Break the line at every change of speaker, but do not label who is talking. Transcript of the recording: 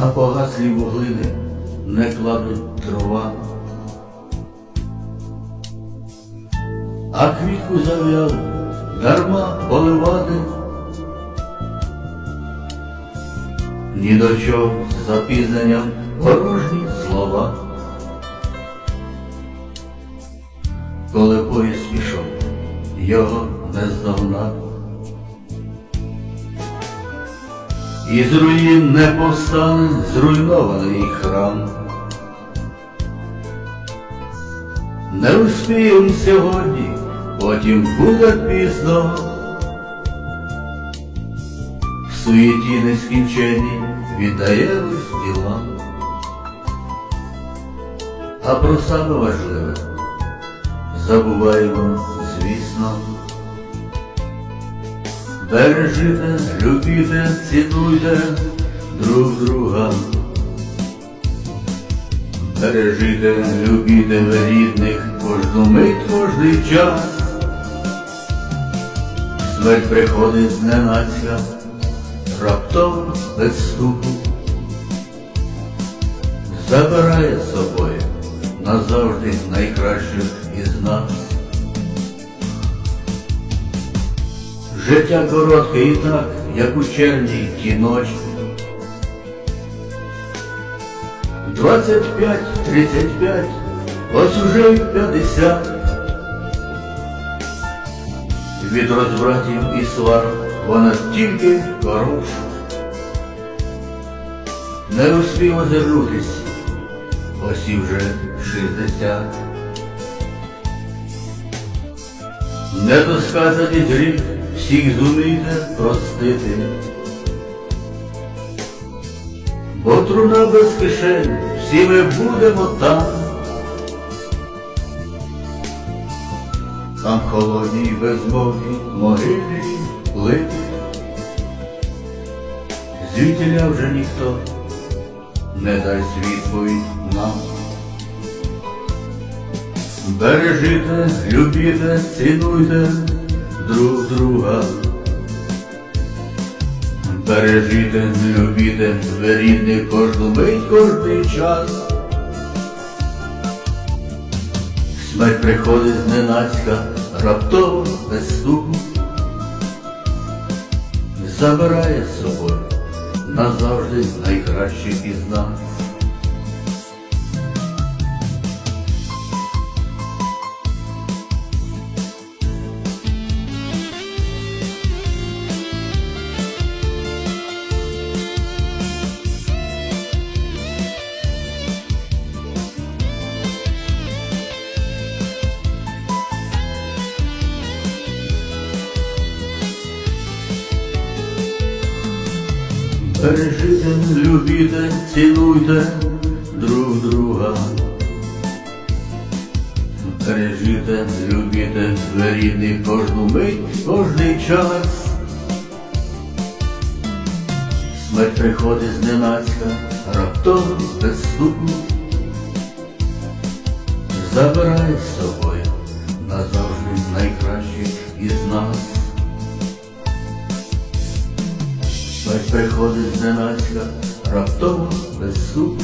На погаслі вуглини не кладуть дрова, а квітку зав'яв дарма поливати. Ні до чого з запізненням порожні слова. Коли поїзд пішов, його не здогнав. І з руїн не повстане зруйнований храм. Не успієм сьогодні, потім буде пізно. В суєті нескінченні віддаємось ділам. А про саме важливе забуваємо, звісно. Бережите, любіте, цінуйте друг друга. Бережите, любіте рідних кожну мить, кожний час. Смерть приходить зненацька, раптово без стуку. Забирає з собою назавжди найкращих із нас. Життя коротке і так, як у черній ті ночі. Двадцять п'ять, тридцять п'ять, ось уже й п'ятдесят. Від розвратів і свар вона тільки коротша. Не успів озирнутись, ось і вже шістдесят. Недосказаний гріх всіх зумійте простити. Бо труна без кишень, всі ми будемо там. Там холодні безмовні могили плити. Звідтіля вже ніхто не дасть відповідь нам. Бережите, любіте, цінуйте друг друга. Бережите, любіте, ви кожну мить, кожний час. Смерть приходить зненацька, раптово без стуку. Забирає з собою назавжди найкращих із нас. Бережите, любіте, цінуйте друг друга. Бережите, любіте, ви кожну мить, кожний час. Смерть приходить зненацька, раптово без стуку. Забирає з собою назавжди найкращих із нас. Приходить зненацька, раптово без суку,